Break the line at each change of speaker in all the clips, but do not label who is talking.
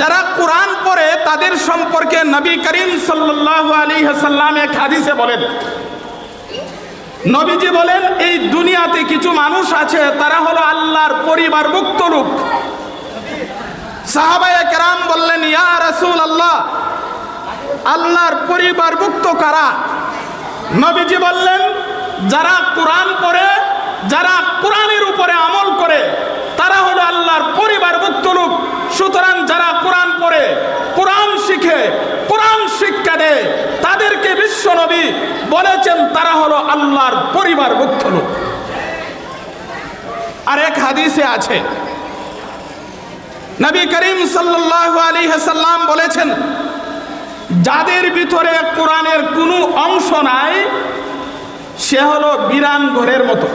যারা কোরআন পড়ে, তাদের সম্পর্কে নবী করিম সাল্লাহ এক হাদিসে বলেন, নবীজি বলেন, এই দুনিয়াতে কিছু মানুষ আছে, তারা হলো আল্লাহর পরিবারভুক্ত লোক। সাহাবায়ে কেরাম বললেন, ইয়া রাসূল আল্লাহ আল্লাহর পরিবারভুক্ত কারা? নবীজি বললেন, যারা কোরআন পড়ে, যারা কোরআনের উপরে আমল করে, তারা হলো আল্লাহর পরিবারভুক্ত লোক। সুতরাং যারা কোরআন পড়ে কোরআন শিখে কোরআন শিক্ষা দেয় তাদেরকে বিশ্ব বলেছেন, তারা হলো আল্লাহর পরিবার পরিবারভুক্ত লোক আর এক হাদিসে আছে, নবী করিম সাল্লাল্লাহু আলাইহি সাল্লাম বলেছেন, যাদের ভিতরে কোরআনের কোনো অংশ নাই, সে হলো বিরান ঘরের মতো।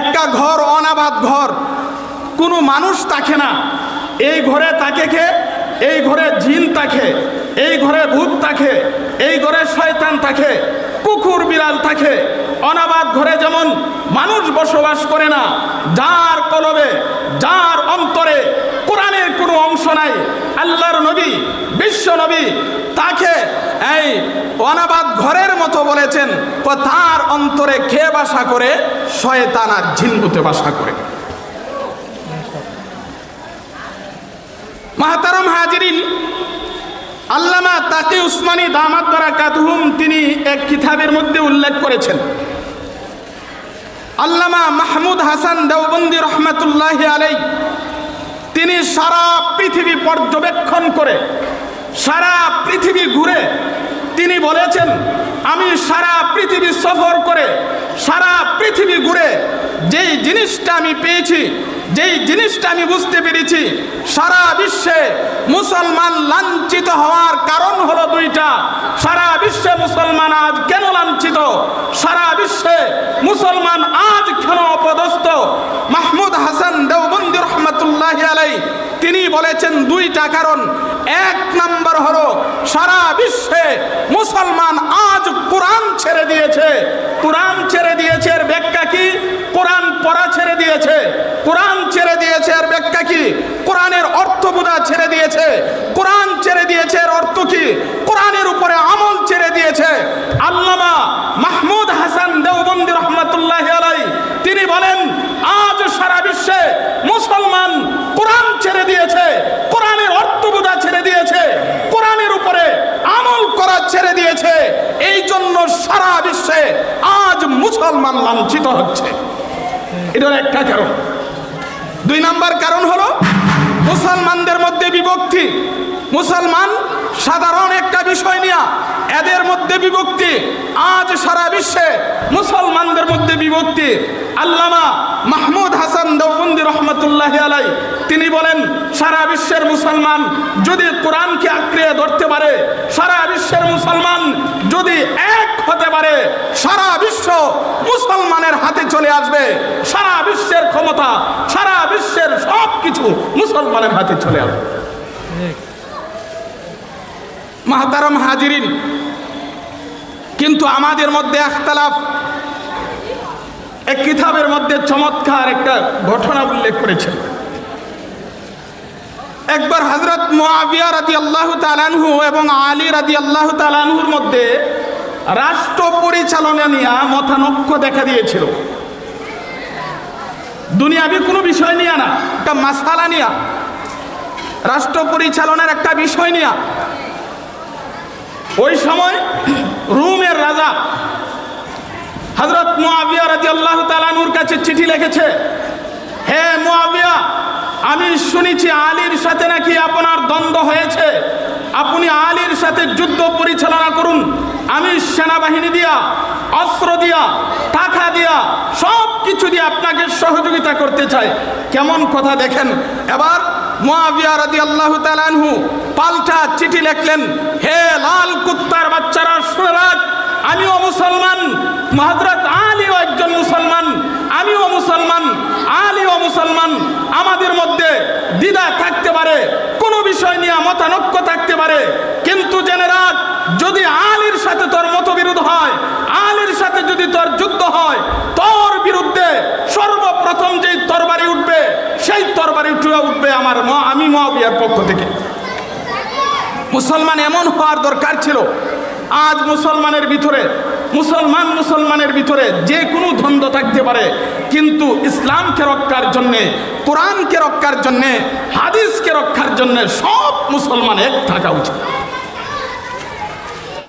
একটা ঘর অনাবাদ ঘর, কোনো মানুষ থাকে না, এই ঘরে তাকে খে এই ঘরে জিন থাকে, এই ঘরে ভূত থাকে, এই ঘরে শয়তান থাকে, কুকুর বিড়াল থাকে। অনাবাদ ঘরে যেমন মানুষ বসবাস করে না, যার কলবে, যার অন্তরে কোরআনের কোনো অংশ নাই, আল্লাহর নবী, বিশ্ব নবী তাকে এই অনাবাদ ঘরের মতো বলেছেন তার অন্তরে খেয়ে বাসা করে? শয়তান আর ঝিনগুতে বাসা করে। মাহতারম হাজিরিন। আল্লামা তাকে উসমানী দামাত বারাকাতহুম তিনি এক কিতাবের মধ্যে উল্লেখ করেছেন। আল্লামা মাহমুদ হাসান দেওবন্দি রহমতুল্লাহ আলাই তিনি সারা পৃথিবী পর্যবেক্ষণ করে, সারা পৃথিবী ঘুরে তিনি বলেছেন, আমি সারা পৃথিবী সফর করে, সারা পৃথিবী ঘুরে যেই জিনিসটা আমি পেয়েছি, যেই জিনিসটা আমি বুঝতে পেরেছি, সারা মুসলমান লাঞ্ছিত হওয়ার কারণ হলো দুইটা। সারা বিশ্বে মুসলমান আজ কেন লাঞ্ছিত? সারা বিশ্বে মুসলমান আজ কেন অপদস্থ? মাহমুদ হাসান দেওবন্দি রহমতুল্লাহ আলাই তিনি বলেছেন দুইটা কারণ। এক নম্বর হলো, সারা বিশ্বে মুসলমান আজ কোরআন ছেড়ে দিয়েছে কোরআন ছেড়ে দিয়েছে এর ব্যাখ্যা কি কোরআন পড়া ছেড়ে দিয়েছে কোরআন ছেড়ে দিয়েছে এর ব্যাখ্যা কি কোরআনের অর্থ ছেড়ে দিয়েছে। কোরআন ছেড়ে দিয়েছে এর অর্থ কি? কোরআনের উপরে আমল ছেড়ে দিয়েছে। আল্লামা মাহমুদ হাসান দেওবন্দি রহমতুল্লাহ আলাই, তিনি বলেন, আজ সারা বিশ্বে মুসলমান কোরআন ছেড়ে দিয়েছে, কোরআনের অর্থ বোঝা ছেড়ে দিয়েছে, কোরআনের উপরে আমল করা ছেড়ে দিয়েছে। এই জন্য সারা বিশ্বে আজ মুসলমান লাঞ্ছিত হচ্ছে। এটার একটা কারণ। দুই নাম্বার কারণ হলো বিভক্তি মুসলমান সাধারণ একটা বিষয় নিয়ে এদের মধ্যে বিভক্তি। আজ সারা বিশ্বে মুসলমানদের মধ্যে বিভক্তি। আল্লামা মাহমুদ হাসান দেওবন্দি রহমতুল্লাহ আলাই তিনি বলেন, সারা বিশ্বের মুসলমান যদি কোরআনকে আঁকড়িয়ে ধরতে পারে, সারা বিশ্বের মুসলমান যদি এক হতে পারে, সারা বিশ্ব মুসলমানের হাতে চলে আসবে। সারা বিশ্বের ক্ষমতা, সারা বিশ্বের সব কিছু মুসলমানের হাতে চলে আসবে। মাহতারম হাজিরিন। কিন্তু আমাদের মধ্যে একতলাফ, এক কিতাবের মধ্যে চমৎকার একটা ঘটনা উল্লেখ করেছেন। একবার হজরত মোয়াবিয়া রাজি আল্লাহ তালানহু এবং আলী রাজি আল্লাহ তালানহুর মধ্যে রাষ্ট্র পরিচালনা নিয়ে মতানক্য দেখা দিয়েছিল। দুনিয়াবি কোনো বিষয় নিয়ে না, একটা মাসালা নিয়ে, রাষ্ট্র পরিচালনার একটা বিষয় নিয়ে। ওই সময় রুমের রাজা হজরত মুআবিয়া রাদিয়াল্লাহু তাআলার কাছে চিঠি লিখেছে, হে মুআবিয়া, আমি শুনেছি আলীর সাথে নাকি আপনার দ্বন্দ্ব হয়েছে। আপনি আলীর সাথে যুদ্ধ পরিচালনা করুন। আমি সেনাবাহিনী দিয়া, অস্ত্র দিয়া, টাকা দিয়া সব কিছু দিয়ে আপনাকে সহযোগিতা করতে চাই। কেমন কথা দেখেন। এবার মুআবিয়া রাদিয়াল্লাহু তাআলা আনহু পাল্টা চিঠি লিখলেন, হে লাল কুত্তার বাচ্চারা রাখ, আমিও মুসলমান হজরত আলীও একজন মুসলমান, আমিও মুসলমান, আলীও মুসলমান, আমাদের মধ্যে দ্বিধা থাকতে পারে, কোনো বিষয় নিয়ে মতানক্য থাকতে পারে, কিন্তু জেনে রাখ, যদি আলীর সাথে তোর মতবিরোধ হয়, আলীর সাথে যদি তোর যুদ্ধ হয়, তোর বিরুদ্ধে সর্বপ্রথম যেই তরবারি উঠবে, সেই তরবারি উঠে উঠবে আমার আমি মহাবিয়ার পক্ষ থেকে। মুসলমান এমন হওয়ার দরকার ছিল। আজ মুসলমানের ভিতরে, মুসলমান মুসলমানের ভিতরে যে কোনো দ্বন্দ্ব থাকতে পারে। কিন্তু ইসলামকে রক্ষার জন্যে, কোরআনকে রক্ষার জন্যে, হাদিসকে রক্ষার জন্যে সব মুসলমান এক থাকা উচিত।